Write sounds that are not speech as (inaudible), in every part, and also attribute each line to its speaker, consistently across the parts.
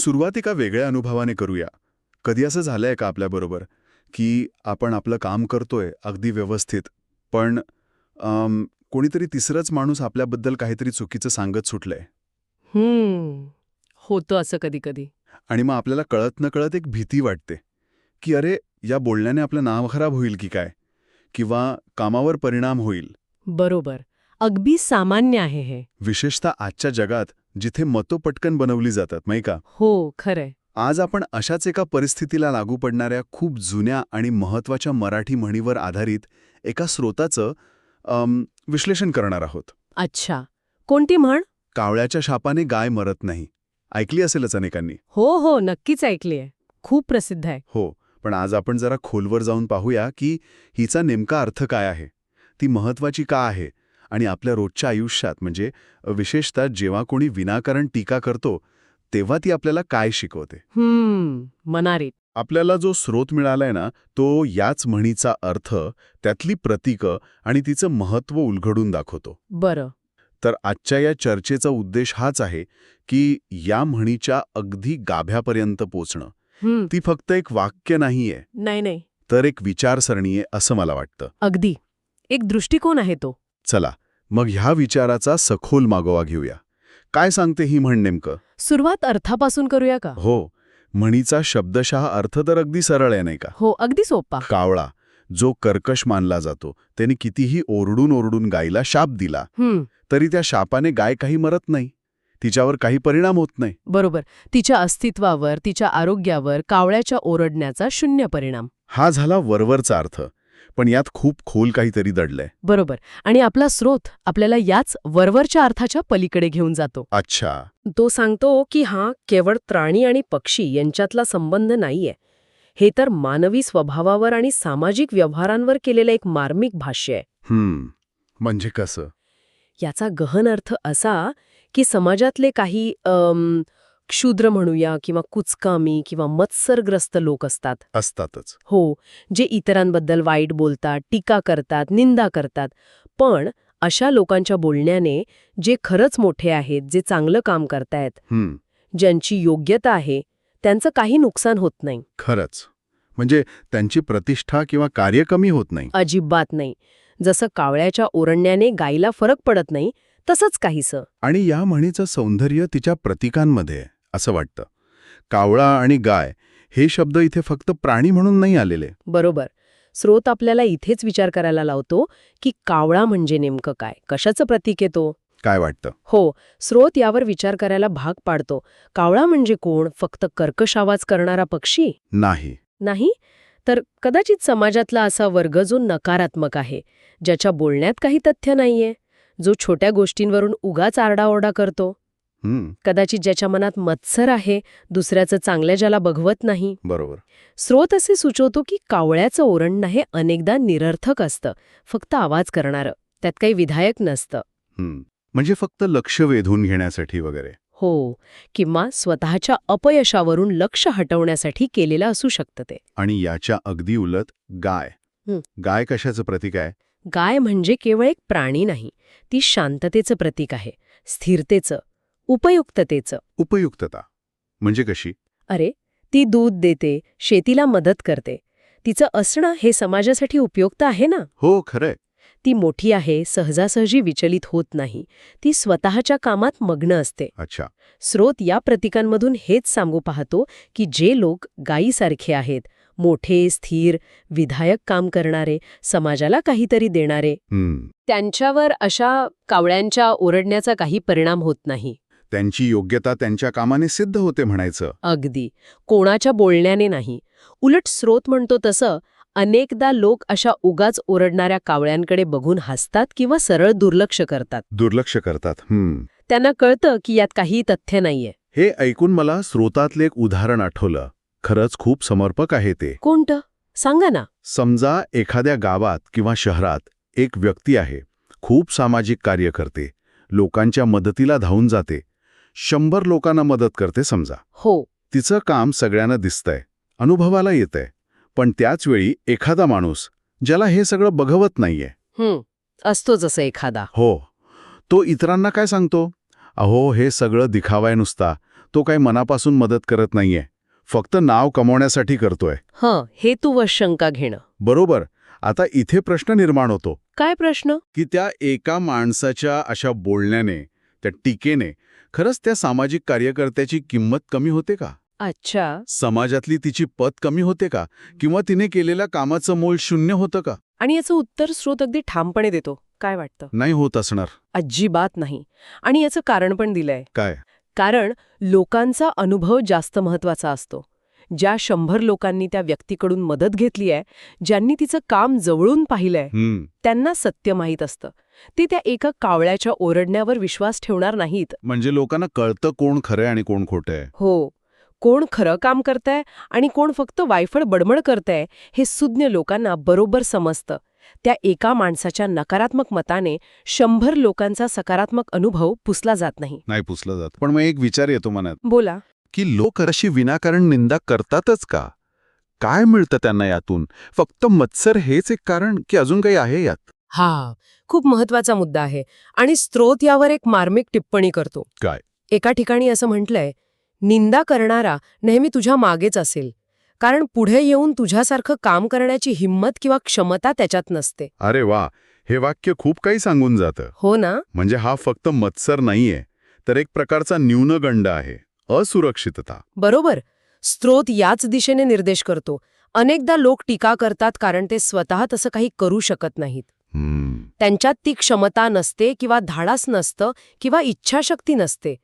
Speaker 1: सुरुवात एका वेगळ्या अनुभवाने करूया. कधी असं झालंय का आपल्याबरोबर की आपण आपलं काम करतोय अगदी व्यवस्थित पण कोणीतरी तिसरंच माणूस आपल्याबद्दल काहीतरी चुकीचं सांगत सुटलंय?
Speaker 2: हम्म. होतं असं कधी कधी
Speaker 1: आणि मग आपल्याला कळत न कळत एक भीती वाटते की अरे या बोलण्याने आपलं नाव खराब होईल की काय? किंवा कामावर परिणाम होईल?
Speaker 2: बरोबर. अगदी सामान्य आहे हे.
Speaker 1: विशेषतः आजच्या जगात जिथे मतो पटकन बनवली जातात नाही का?
Speaker 2: हो खरंय.
Speaker 1: आज आपण अशाच एका परिस्थितीला लागू पडणाऱ्या खूप जुन्या आणि महत्त्वाच्या मराठी म्हणीवर आधारित एका स्रोताचं विश्लेषण करणार आहोत.
Speaker 2: अच्छा. कोणती म्हण?
Speaker 1: कावळ्याच्या शापाने गाय मरत नाही. ऐकली असेलच अनेकांनी?
Speaker 2: हो हो नक्कीच ऐकलीये खूप प्रसिद्ध आहे.
Speaker 1: हो पण आज आपण जरा खोलवर जाऊन पाहूया की हिचा नेमका अर्थ काय आहे? ती महत्वाची का आहे? आणि आपल्या रोजच्या आयुष्यात म्हणजे विशेषतः जेव्हा कोणी विनाकारण टीका करतो तेव्हा ती आपल्याला काय शिकवते?
Speaker 2: मनारीत
Speaker 1: आपल्याला जो स्रोत मिळालाय ना तो याच म्हणीचा अर्थ त्यातली प्रतीकं आणि तिचं महत्त्व उलगडून दाखवतो.
Speaker 2: बरं.
Speaker 1: तर आजच्या या चर्चेचा उद्देश हाच आहे की या म्हणीच्या अगदी गाभ्यापर्यंत पोचणं. ती फक्त एक वाक्य नाहीये.
Speaker 2: नाही नाही.
Speaker 1: तर एक विचारसरणी आहे असं मला वाटतं.
Speaker 2: अगदी. एक दृष्टिकोन आहे तो.
Speaker 1: चला मग ह्या विचाराचा सखोल मागोवा घेऊया. काय सांगते ही म्हण नेमकं?
Speaker 2: सुरुवात अर्थापासून करूया का?
Speaker 1: हो म्हणीचा शब्दशः अर्थ तर अगदी सरळ आहे नाही का?
Speaker 2: हो अगदी सोपा.
Speaker 1: कावळा जो कर्कश मानला जातो त्याने कितीही ओरडून ओरडून गायीला शाप दिला तरी त्या शापाने गाय काही मरत नाही. तिच्यावर काही परिणाम होत नाही.
Speaker 2: बरोबर. तिच्या अस्तित्वावर तिच्या आरोग्यावर कावळ्याच्या ओरडण्याचा शून्य परिणाम.
Speaker 1: हा झाला वरवरचा अर्थ. पण यात खूप खोल काहीतरी दडलंय.
Speaker 2: बरोबर. आणि आपला स्रोत आपल्याला याच वरवरच्या अर्थाच्या पलीकडे घेऊन जातो.
Speaker 1: अच्छा.
Speaker 2: तो सांगतो की हा केवळ प्राणी आणि पक्षी यांच्यातला संबंध नाहीये. हे तर मानवी स्वभावावर आणि सामाजिक व्यवहारांवर केलेलं एक मार्मिक भाष्य आहे.
Speaker 1: हम्म. म्हणजे कसं?
Speaker 2: याचा गहन अर्थ असा की समाजातले काही अम, क्षुद्र म्हणूया किंवा कुचकामी किंवा मत्सरग्रस्त लोक असतात.
Speaker 1: असतातच.
Speaker 2: हो जे इतरांबद्दल वाईट बोलतात टीका करतात निंदा करतात. पण अशा लोकांच्या बोलण्याने जे खरंच मोठे आहेत जे चांगलं काम करतायत
Speaker 1: हम्म.
Speaker 2: ज्यांची योग्यता आहे त्यांचं काही नुकसान होत नाही.
Speaker 1: खरंच. म्हणजे त्यांची प्रतिष्ठा किंवा कार्य कमी होत नाही.
Speaker 2: अजिबात नाही. जसं कावळ्याच्या ओरडण्याने गायीला फरक पडत नाही तसंच काहीसं.
Speaker 1: आणि या म्हणीचं सौंदर्य तिच्या प्रतीकांमध्ये आहे, असं वाटतं. कावळा आणि गाय हे शब्द इथे फक्त प्राणी म्हणून नाही आलेले.
Speaker 2: बरोबर. स्रोत आपल्याला इथेच विचार करायला लावतो की कावळा म्हणजे नेमकं काय? कशाचं प्रतीक येतो
Speaker 1: काय वाटतं?
Speaker 2: हो स्रोत यावर विचार करायला भाग पाडतो. कावळा म्हणजे कोण? फक्त कर्कश आवाज करणारा पक्षी?
Speaker 1: नाही.
Speaker 2: नाही? तर कदाचित समाजातला असा वर्ग जो नकारात्मक आहे ज्याच्या बोलण्यात काही तथ्य नाहीये जो छोट्या गोष्टींवरून उगाच आरडाओरडा करतो? कदाचित ज्याच्या मनात मत्सर आहे दुसऱ्याचं चांगल्या ज्याला बघवत नाही.
Speaker 1: बरोबर.
Speaker 2: स्रोत असे सुचवतो की कावळ्याचं ओरडणं हे अनेकदा निरर्थक असतं फक्त आवाज करणारं त्यात काही विधायक नसतं.
Speaker 1: म्हणजे फक्त लक्ष वेधून घेण्यासाठी वगैरे.
Speaker 2: हो किंवा स्वतःच्या अपयशावरून लक्ष हटवण्यासाठी केलेलं असू शकतं ते.
Speaker 1: आणि याच्या अगदी उलट गाय. गाय कशाचं प्रतीक आहे?
Speaker 2: गाय म्हणजे केवळ एक प्राणी नाही ती शांततेचं प्रतीक आहे स्थिरतेचं. उपयुक्ततेचं.
Speaker 1: उपयुक्तता. म्हणजे कशी?
Speaker 2: अरे ती दूध देते शेतीला मदत करते. तिचं असणं हे समाजासाठी उपयुक्त आहे ना?
Speaker 1: हो खरंय.
Speaker 2: ती मोठी आहे सहजासहजी विचलित होत नाही. ती स्वतःच्या कामात मग्न असते.
Speaker 1: अच्छा.
Speaker 2: स्रोत या प्रतीकांमधून हेच सांगू पाहतो की जे लोक गायीसारखे आहेत मोठे स्थिर विधायक काम करणारे समाजाला काहीतरी देणारे त्यांच्यावर अशा कावळ्यांच्या ओरडण्याचा काही परिणाम होत नाही.
Speaker 1: त्यांची योग्यता त्यांच्या कामाने सिद्ध होते म्हणायचं.
Speaker 2: अगदी. कोणाच्या बोलण्याने नाही. उलट स्रोत म्हणतो तसं अनेकदा लोक अशा उगाच ओरडणाऱ्या कावळ्यांकडे बघून हसतात किंवा सरळ दुर्लक्ष करतात.
Speaker 1: दुर्लक्ष करतात. हम्म.
Speaker 2: त्यांना कळतं की यात काही तथ्य नाहीये.
Speaker 1: हे ऐकून मला स्रोतातले एक उदाहरण आठवलं. खरंच खूप समर्पक आहे ते.
Speaker 2: कोणतं? सांगा ना.
Speaker 1: समजा एखाद्या गावात किंवा शहरात एक व्यक्ती आहे. खूप सामाजिक कार्य करते लोकांच्या मदतीला धावून जाते. शंभर लोकांना मदत करते समजा.
Speaker 2: हो.
Speaker 1: तिचं काम सगळ्यांना दिसतंय अनुभवाला येतंय पण त्याचवेळी एखादा माणूस ज्याला हे सगळं बघवत नाहीये.
Speaker 2: हं असतो जसं एखादा.
Speaker 1: हो. तो इतरांना काय सांगतो? अहो हे सगळं दिखावाय नुसता तो काही मनापासून मदत करत नाहीये फक्त नाव कमवण्यासाठी करतोय.
Speaker 2: हं हेतुवश शंका घेणं.
Speaker 1: बरोबर आता इथे प्रश्न निर्माण होतो.
Speaker 2: काय प्रश्न?
Speaker 1: की त्या एका माणसाच्या अशा बोलण्याने त्या टीकेने खरंच त्या सामाजिक कार्यकर्त्याची किंमत कमी होते का?
Speaker 2: अच्छा.
Speaker 1: समाजातली तिची पत कमी होते का? किंवा तिने केलेल्या कामाचं मोल शून्य होतं का?
Speaker 2: आणि याचं उत्तर स्रोत अगदी ठामपणे देतो. काय वाटतं?
Speaker 1: नाही होत असणार.
Speaker 2: अजिबात नाही. आणि याचं कारण पण दिलंय.
Speaker 1: काय?
Speaker 2: कारण लोकांचा अनुभव जास्त महत्त्वाचा असतो. ज्या शंभर लोकांनी त्या व्यक्तीकडून मदत घेतली आहे ज्यांनी तिचं काम जवळून पाहिलंय त्यांना सत्य माहीत असतं. ते त्या एका कावळ्याच्या ओरडण्यावर विश्वास ठेवणार नाहीत.
Speaker 1: म्हणजे लोकांना कळतं कोण खरंय आणि कोण खोटंय
Speaker 2: हो. कोण खरं काम करतंय आणि कोण फक्त वायफळ बडबड करतंय हे सुज्ञ लोकांना बरोबर समजतं. त्या एका माणसाच्या नकारात्मक मताने शंभर लोकांचा सकारात्मक अनुभव पुसला जात नाही.
Speaker 1: नाही पुसलं जात. पण मग एक विचार येतो मनात.
Speaker 2: बोला.
Speaker 3: की लोक अशी विनाकारण निंदा करतातच का? काय मिळतं त्यांना यातून? फक्त मत्सर हेच एक कारण की अजून काही आहे यात?
Speaker 2: हा खूप महत्त्वाचा मुद्दा आहे. आणि स्त्रोत यावर एक मार्मिक टिप्पणी करतो.
Speaker 1: काय?
Speaker 2: एका ठिकाणी असं म्हटलंय निंदा करणारा नेहमी तुझ्या मागेच असेल. कारण पुढे येऊन तुझ्यासारखं काम करण्याची हिंमत किंवा क्षमता त्याच्यात नसते.
Speaker 1: अरे वा हे वाक्य खूप काही सांगून जातं.
Speaker 2: हो ना?
Speaker 1: म्हणजे हा फक्त मत्सर नाहीये तर एक प्रकारचा न्यूनगंड आहे असुरक्षितता.
Speaker 2: बरोबर. स्त्रोत याच दिशेने निर्देश करतो. अनेकदा लोक टीका करतात कारण ते स्वतः तसं काही करू शकत नाहीत. त्यांच्यात ती क्षमता नसते किंवा धाडस नसतं किंवा इच्छाशक्ती नसते.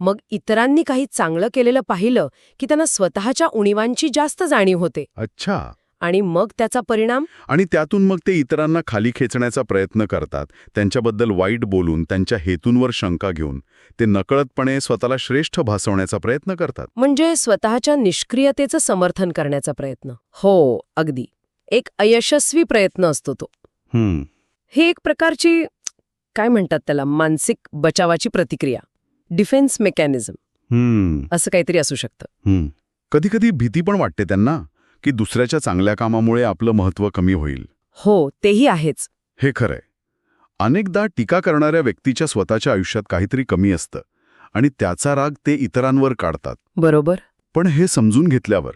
Speaker 2: मग इतरांनी काही चांगलं केलेलं पाहिलं की त्यांना स्वतःच्या उणीवांची जास्त जाणीव होते.
Speaker 1: अच्छा.
Speaker 2: आणि मग त्याचा परिणाम?
Speaker 1: आणि त्यातून मग ते इतरांना खाली खेचण्याचा प्रयत्न करतात त्यांच्याबद्दल वाईट बोलून त्यांच्या हेतूंवर शंका घेऊन ते नकळतपणे स्वतःला श्रेष्ठ भासवण्याचा प्रयत्न करतात.
Speaker 2: म्हणजे स्वतःच्या निष्क्रियतेचं समर्थन करण्याचा प्रयत्न. हो अगदी. एक अयशस्वी प्रयत्न असतो तो. हे एक प्रकारची काय म्हणतात त्याला मानसिक बचावाची प्रतिक्रिया. Defence mechanism.
Speaker 1: हम्म.
Speaker 2: असं काहीतरी असू शकतं.
Speaker 1: कधी कधी भीती पण वाटते त्यांना की दुसऱ्याच्या चांगल्या कामामुळे आपलं महत्त्व कमी होईल.
Speaker 2: हो तेही आहेच.
Speaker 1: हे खरंय. अनेकदा टीका करणाऱ्या व्यक्तीच्या स्वतःच्या आयुष्यात काहीतरी कमी असतं आणि त्याचा राग ते इतरांवर काढतात.
Speaker 2: बरोबर.
Speaker 1: पण हे समजून घेतल्यावर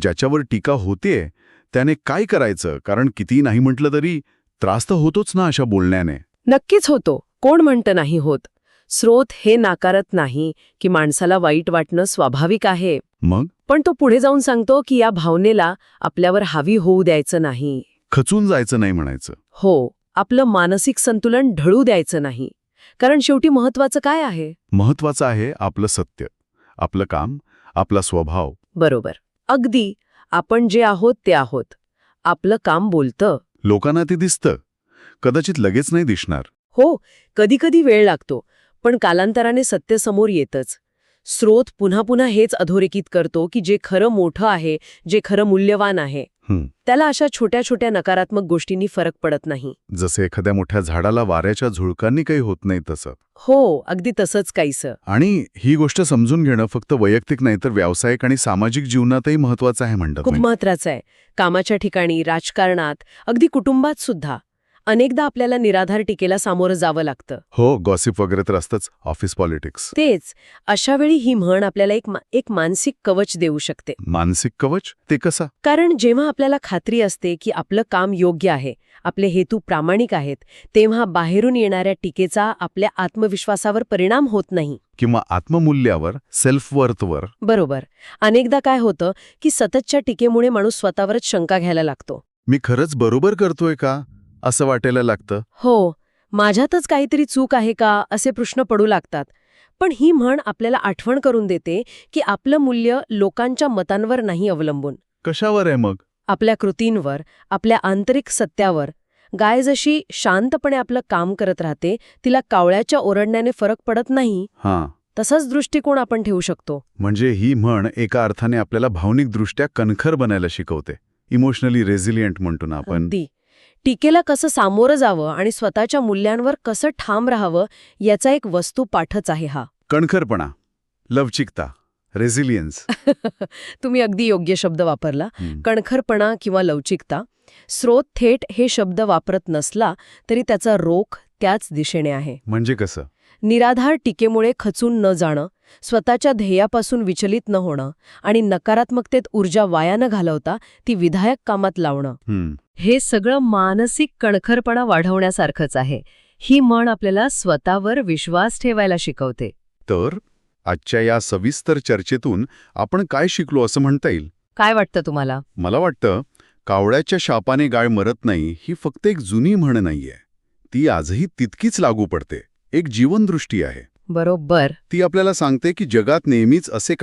Speaker 1: ज्याच्यावर टीका होतेय त्याने काय करायचं? कारण किती नाही म्हटलं तरी त्रास तर होतोच ना अशा बोलण्याने.
Speaker 2: नक्कीच होतो. कोण म्हणतं नाही होत? स्रोत हे नाकारत नाही की माणसाला वाईट वाटणं स्वाभाविक आहे.
Speaker 1: मग?
Speaker 2: पण तो पुढे जाऊन सांगतो की या भावनेला आपल्यावर हावी होऊ द्यायचं नाही.
Speaker 1: खचून जायचं नाही म्हणायचं.
Speaker 2: हो आपलं मानसिक संतुलन ढळू द्यायचं नाही. कारण शेवटी महत्वाचं काय आहे?
Speaker 1: महत्वाचं आहे आपलं सत्य आपलं काम आपला स्वभाव.
Speaker 2: बरोबर. अगदी. आपण जे आहोत ते आहोत. आपलं काम बोलतं.
Speaker 1: लोकांना ते दिसतं. कदाचित लगेच नाही दिसणार.
Speaker 2: हो कधीकधी वेळ लागतो पण कालांतराने सत्य समोर येतच. स्रोत पुन्हा पुन्हा हेच अधोरेखित करतो की जे खरं मोठं आहे जे खरं मूल्यवान आहे. त्याला अशा छोट्या छोट्या नकारात्मक गोष्टींनी फरक पडत नाही.
Speaker 1: जसे एखाद्या मोठ्या झाडाला वाऱ्याच्या झुळकांनी काही होत नाही तसं.
Speaker 2: हो अगदी तसंच काहीसं.
Speaker 1: आणि ही गोष्ट समजून घेणं फक्त वैयक्तिक नाही तर व्यावसायिक आणि सामाजिक जीवनातही महत्वाचं आहे म्हणतात
Speaker 2: खूप. महत्वाचं आहे. कामाच्या ठिकाणी राजकारणात अगदी कुटुंबात सुद्धा. अनेकदा आपल्याला निराधार टीकेला सामोरं जावं लागतं.
Speaker 1: हो गॉसिप वगैरे तर असतंच ऑफिस पॉलिटिक्स
Speaker 2: तेच अशा वेळी ही म्हण आपल्याला एक मा- एक मानसिक कवच देऊ शकते.
Speaker 1: मानसिक कवच? ते कसा?
Speaker 2: कारण जेव्हा आपल्याला खात्री असते की आपलं काम योग्य आहे आपले हेतू प्रामाणिक आहेत तेव्हा बाहेरून येणाऱ्या टीकेचा आपल्या आत्मविश्वासावर परिणाम होत नाही.
Speaker 1: किंवा आत्ममूल्यावर सेल्फ वर्थवर
Speaker 2: बरोबर. अनेकदा काय होतं की सततच्या टीकेमुळे माणूस स्वतःवरच शंका घ्यायला लागतो.
Speaker 1: मी खरंच बरोबर करतोय का? असं वाटायला लागतं.
Speaker 2: हो माझ्यातच काहीतरी चूक आहे का असे प्रश्न पडू लागतात. पण ही म्हण आपल्याला आठवण करून देते की आपलं मूल्य लोकांच्या मतांवर नाही अवलंबून.
Speaker 1: कशावर आहे मग?
Speaker 2: आपल्या कृतींवर आपल्या आंतरिक सत्यावर. गाय जशी शांतपणे आपलं काम करत राहते तिला कावळ्याच्या ओरडण्याने फरक पडत नाही.
Speaker 1: हां.
Speaker 2: तसाच दृष्टिकोन आपण ठेवू शकतो.
Speaker 1: म्हणजे ही म्हण एका अर्थाने आपल्याला भावनिकदृष्ट्या कणखर बनायला शिकवते. इमोशनली रेझिलियंट म्हणतो ना आपण.
Speaker 2: अगदी. टीकेला कसं सामोरं जावं आणि स्वतःच्या मूल्यांवर कसं ठाम राहावं याचा एक वस्तू पाठच आहे हा.
Speaker 1: कणखरपणा लवचिकता रेझिलियन्स. (laughs)
Speaker 2: तुम्ही अगदी योग्य शब्द वापरला. कणखरपणा किंवा लवचिकता स्रोत थेट हे शब्द वापरत नसला तरी त्याचा रोख त्याच दिशेने आहे.
Speaker 1: म्हणजे कसं?
Speaker 2: निराधार टीकेमुळे खचून न जाणं स्वतःच्या ध्येयापासून विचलित न होणं आणि नकारात्मकतेत ऊर्जा वाया न घालवता ती विधायक कामात लावणं.
Speaker 1: हं,
Speaker 2: हे सगळं मानसिक कणखरपणा वाढवण्यासारखंच आहे. ही म्हण आपल्याला स्वतःवर विश्वास ठेवायला शिकवते.
Speaker 1: तर आजच्या या सविस्तर चर्चेतून आपण काय शिकलो असं म्हणता येईल?
Speaker 2: काय वाटतं तुम्हाला?
Speaker 1: मला वाटतं कावळ्याच्या शापाने गाय मरत नाही ही फक्त एक जुनी म्हण नाहीये. ती आजही तितकीच लागू पडते. एक जीवनदृष्टी आहे.
Speaker 2: बरोबर.
Speaker 1: ती आपल्याला सांगते की जगात नेहमीच असे